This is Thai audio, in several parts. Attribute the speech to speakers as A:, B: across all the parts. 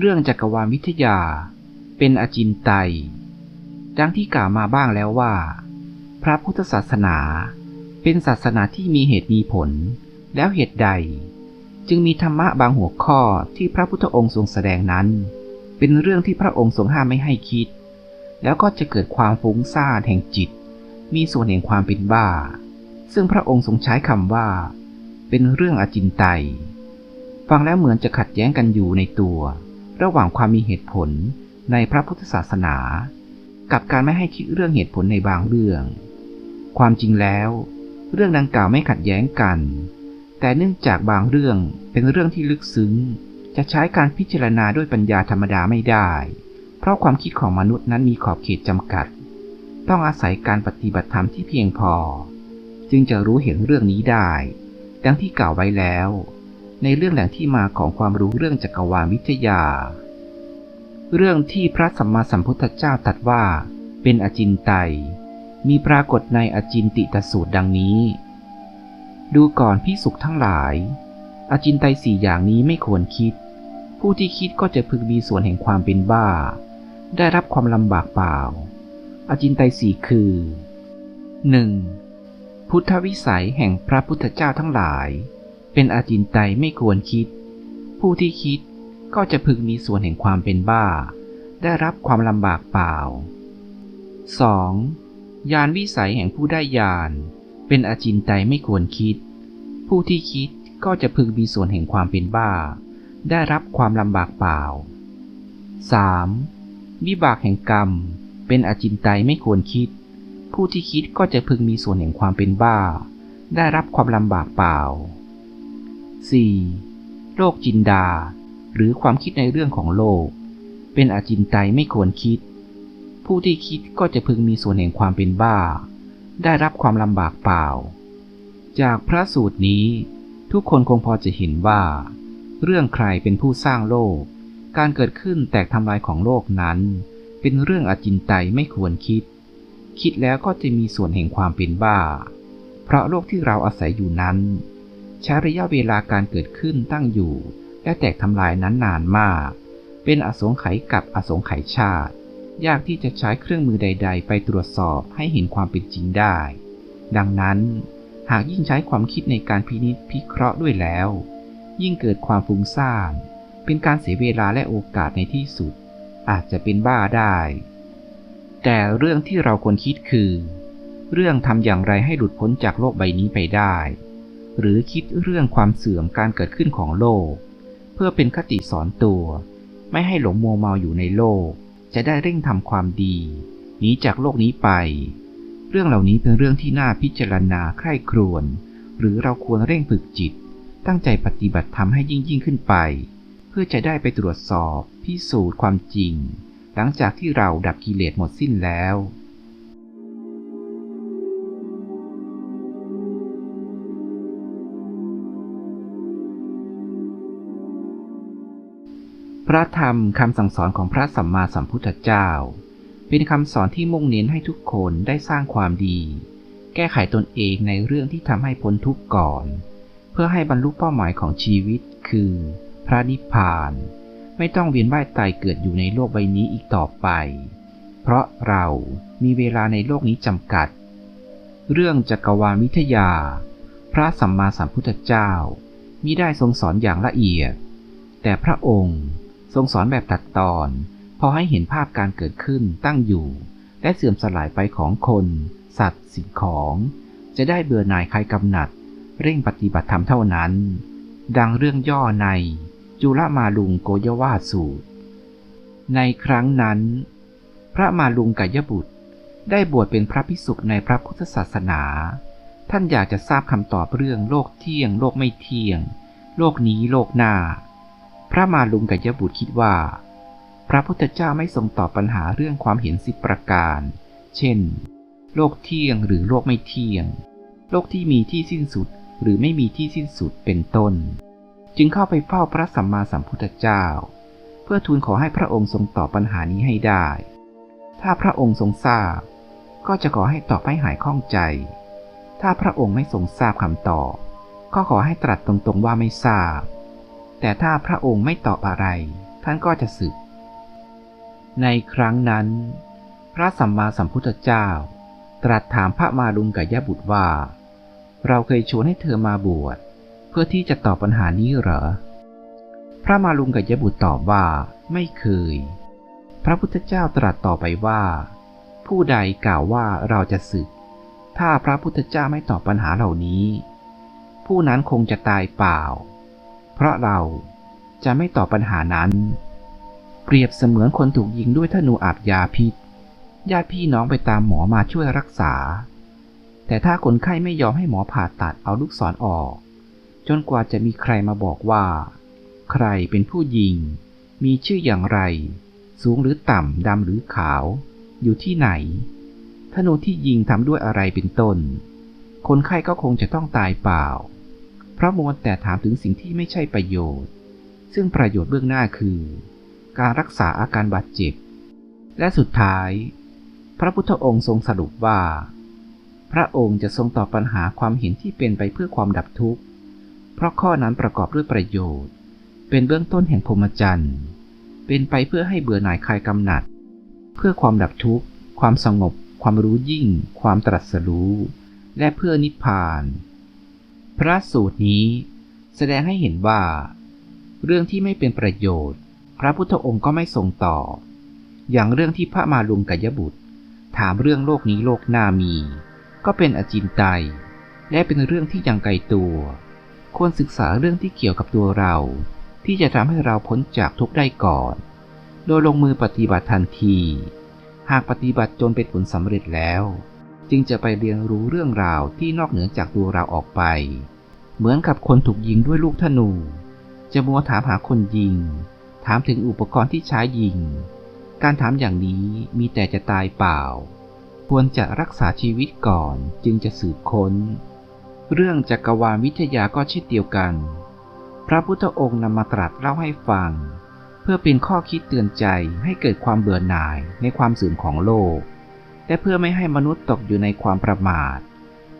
A: เรื่องจักรวาลวิทยา เป็นอจินไตยดังที่กล่าวมาบ้างแล้วว่า พระพุทธศาสนาเป็นศาสนาที่มีเหตุมีผล แล้วเหตุใด จึงมีธรรมะบางหัวข้อที่พระพุทธองค์ทรงแสดงนั้น เป็นเรื่องที่พระองค์ทรงห้ามไม่ให้คิด แล้วก็จะเกิดความฟุ้งซ่านแห่งจิต มีส่วนแห่งความเป็นบ้า ซึ่งพระองค์ทรงใช้คำว่า เป็นเรื่องอจินไตยฟังแล้วเหมือนจะขัดแย้งกันอยู่ในตัว ระหว่างความมีเหตุผลในพระพุทธศาสนา กับการไม่ให้คิดเรื่องเหตุผลในบางเรื่อง ความจริงแล้ว เรื่องดังกล่าวไม่ขัดแย้งกัน แต่เนื่องจากบางเรื่องเป็นเรื่องที่ลึกซึ้ง จะใช้การพิจารณาด้วยปัญญาธรรมดาไม่ได้ เพราะความคิดของมนุษย์นั้นมีขอบเขตจำกัด ต้องอาศัยการปฏิบัติธรรมที่เพียงพอ จึงจะรู้เห็นเรื่องนี้ได้ ดังที่กล่าวไว้แล้ว ในเรื่องแหล่งที่มาของความรู้เรื่องจักรวาลวิทยา เรื่องที่พระสัมมาสัมพุทธเจ้าตรัสว่า เป็นอจินไตย มีปรากฏในอจินติตสูตรดังนี้ ดูก่อนพิสุขทั้งหลาย อจินไตยสี่อย่างนี้ไม่ควรคิด ผู้ที่คิดก็จะพึงมีส่วนแห่งความเป็นบ้า ได้รับความลำบากเปล่า อจินไตยสี่คือ 1. พุทธวิสัยแห่งพระพุทธเจ้าทั้งหลาย เป็นอาจินไตไม่ควรคิด ผู้ที่คิดก็จะพึงมีส่วนแห่งความเป็นบ้า ได้รับความลำบากเปล่า 2. ยานวิสัยแห่งผู้ได้ยาน เป็นอาจินไตไม่ควรคิด ผู้ที่คิดก็จะพึงมีส่วนแห่งความเป็นบ้า ได้รับความลำบากเปล่า 3. วิบากแห่งกรรม เป็นอาจินไตไม่ควรคิด ผู้ที่คิดก็จะพึงมีส่วนแห่งความเป็นบ้า ได้รับความลำบากเปล่า 4. โลกจินดา หรือความคิดในเรื่องของโลก เป็นอาจินไตยไม่ควรคิด ผู้ที่คิดก็จะพึงมีส่วนแห่งความเป็นบ้า ได้รับความลำบากเปล่า จากพระสูตรนี้ ทุกคนคงพอจะเห็นว่า เรื่องใครเป็นผู้สร้างโลก การเกิดขึ้นแตกทำลายของโลกนั้น เป็นเรื่องอาจินไตยไม่ควรคิด คิดแล้วก็จะมีส่วนแห่งความเป็นบ้า เพราะโลกที่เราอาศัยอยู่นั้น ใช้ระยะเวลาการเกิดขึ้นตั้งอยู่ และแตกทำลายนั้นนานมาก เป็นอสงไขยกับอสงไขยชาติ ยากที่จะใช้เครื่องมือใด ๆ ไปตรวจสอบให้เห็นความเป็นจริงได้ ดังนั้น หากยิ่งใช้ความคิดในการพินิจพิเคราะห์ด้วยแล้ว ยิ่งเกิดความฟุ้งซ่านเป็นการเสียเวลาและโอกาสในที่สุด อาจจะเป็นบ้าได้ แต่เรื่องที่เราควรคิดคือ เรื่องทำอย่างไรให้หลุดพ้นจากโลกใบนี้ไปได้ หรือคิดเรื่องความเสื่อมการเกิดขึ้นของโลก เพื่อเป็นคติสอนตัว ไม่ให้หลงมัวเมาอยู่ในโลก จะได้เร่งทำความดีหนีจากโลกนี้ไป เรื่องเหล่านี้เป็นเรื่องที่น่าพิจารณาใคร่ครวญหรือเราควรเร่งฝึกจิต ตั้งใจปฏิบัติธรรมให้ยิ่งยิ่งขึ้นไป เพื่อจะได้ไปตรวจสอบ พิสูจน์ความจริง หลังจากที่เราดับกิเลสหมดสิ้นแล้ว พระธรรมคำสั่งสอนของพระสัมมาสัมพุทธเจ้า เป็นคำสอนที่มุ่งเน้นให้ทุกคนได้สร้างความดี แก้ไขตนเองในเรื่องที่ทำให้พ้นทุกข์ก่อน เพื่อให้บรรลุเป้าหมายของชีวิตคือ พระนิพพาน ไม่ต้องเวียนว่ายตายเกิดอยู่ในโลกใบนี้อีกต่อไป เพราะเรามีเวลาในโลกนี้จำกัด เรื่องจักรวาลวิทยา พระสัมมาสัมพุทธเจ้ามิได้ทรงสอนอย่างละเอียด แต่พระองค์ ทรงสอนแบบตัดตอน พอให้เห็นภาพการเกิดขึ้นตั้งอยู่ และเสื่อมสลายไปของคน สัตว์ สิ่งของ จะได้เบื่อหน่ายใคลายกำหนัด เร่งปฏิบัติธรรมเท่านั้น ดังเรื่องย่อในจุลมาลุงโกยวาสูตร ในครั้งนั้น พระมาลุงกัยบุตรได้บวชเป็นพระภิกษุในพระพุทธศาสนา ท่านอยากจะทราบคำตอบเรื่องโลกเที่ยง โลกไม่เที่ยง โลกนี้โลกหน้า ระมาลุงกัยบุตรคิดว่า พระพุทธเจ้าไม่ทรงตอบปัญหาเรื่องความเห็นสิบประการ เช่น โลกเที่ยงหรือโลกไม่เที่ยง โลกที่มีที่สิ้นสุดหรือไม่มีที่สิ้นสุดเป็นต้น จึงเข้าไปเฝ้าพระสัมมาสัมพุทธเจ้า เพื่อทูลขอให้พระองค์ทรงตอบปัญหานี้ให้ได้ ถ้าพระองค์ทรงทราบ ก็จะขอให้ตอบให้หายข้องใจ ถ้าพระองค์ไม่ทรงทราบคำตอบ ก็ขอให้ตรัสตรงๆว่าไม่ทราบ แต่ถ้าพระองค์ไม่ตอบอะไร ท่านก็จะสึก ในครั้งนั้น พระสัมมาสัมพุทธเจ้า ตรัสถามพระมาลุงกับยบุตรว่า เราเคยชวนให้เธอมาบวชเพื่อที่จะตอบปัญหานี้เหรอ พระมาลุงกับยบุตรตอบว่า ไม่เคย พระพุทธเจ้าตรัสต่อไปว่า ผู้ใดกล่าวว่าเราจะสึก ถ้าพระพุทธเจ้าไม่ตอบปัญหาเหล่านี้ ผู้นั้นคงจะตายเปล่า เพราะเราจะไม่ตอบปัญหานั้น เปรียบเสมือนคนถูกยิงด้วยธนูอาบยาพิษ ญาติพี่น้องไปตามหมอมาช่วยรักษา แต่ถ้าคนไข้ไม่ยอมให้หมอผ่าตัดเอาลูกศรอออก จนกว่าจะมีใครมาบอกว่า ใครเป็นผู้ยิง มีชื่ออย่างไร สูงหรือต่ำดำหรือขาว อยู่ที่ไหนธนูที่ยิงทำด้วยอะไรเป็นต้น คนไข้ก็คงจะต้องตายเปล่า เพราะมัวแต่ถามถึงสิ่งที่ไม่ใช่ประโยชน์ ซึ่งประโยชน์เบื้องหน้าคือ การรักษาอาการบาดเจ็บ และสุดท้าย พระพุทธองค์ทรงสรุปว่า พระองค์จะทรงตอบปัญหาความเห็นที่เป็นไปเพื่อความดับทุกข์ เพราะข้อนั้นประกอบด้วยประโยชน์ เป็นเบื้องต้นแห่งพรหมจรรย์ เป็นไปเพื่อให้เบื่อหน่ายคลายกำหนัด เพื่อความดับทุกข์ ความสงบ ความรู้ยิ่ง ความตรัสรู้ และเพื่อนิพพาน พระสูตรนี้แสดงให้เห็นว่า เรื่องที่ไม่เป็นประโยชน์ พระพุทธองค์ก็ไม่ทรงตอบอย่างเรื่องที่พระมาลุงกัยบุตร ถามเรื่องโลกนี้โลกหน้ามี ก็เป็นอจินไตยและเป็นเรื่องที่ยังไกลตัวควรศึกษาเรื่องที่เกี่ยวกับตัวเรา ที่จะทำให้เราพ้นจากทุกข์ได้ก่อน โดยลงมือปฏิบัติทันที หากปฏิบัติจนเป็นผลสำเร็จแล้ว จึงจะไปเรียนรู้เรื่องราวที่นอกเหนือจากตัวเราออกไป เหมือนกับคนถูกยิงด้วยลูกธนู จะมัวถามหาคนยิง ถามถึงอุปกรณ์ที่ใช้ยิง การถามอย่างนี้มีแต่จะตายเปล่า ควรจะรักษาชีวิตก่อนจึงจะสืบค้น เรื่องจักรวาลวิทยาก็เช่นเดียวกัน พระพุทธองค์นำมาตรัสเล่าให้ฟัง เพื่อเป็นข้อคิดเตือนใจให้เกิดความเบื่อหน่ายในความเสื่อมของโลก และเพื่อไม่ให้มนุษย์ตกอยู่ในความประมาท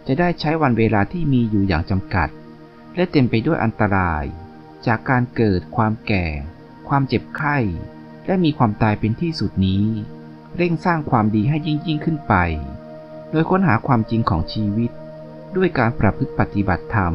A: จะได้ใช้วันเวลาที่มีอยู่อย่างจำกัด และเต็มไปด้วยอันตราย จากการเกิดความแก่ ความเจ็บไข้ และมีความตายเป็นที่สุดนี้ เร่งสร้างความดีให้ยิ่งยิ่งขึ้นไป โดยค้นหาความจริงของชีวิต ด้วยการประพฤติปฏิบัติธรรม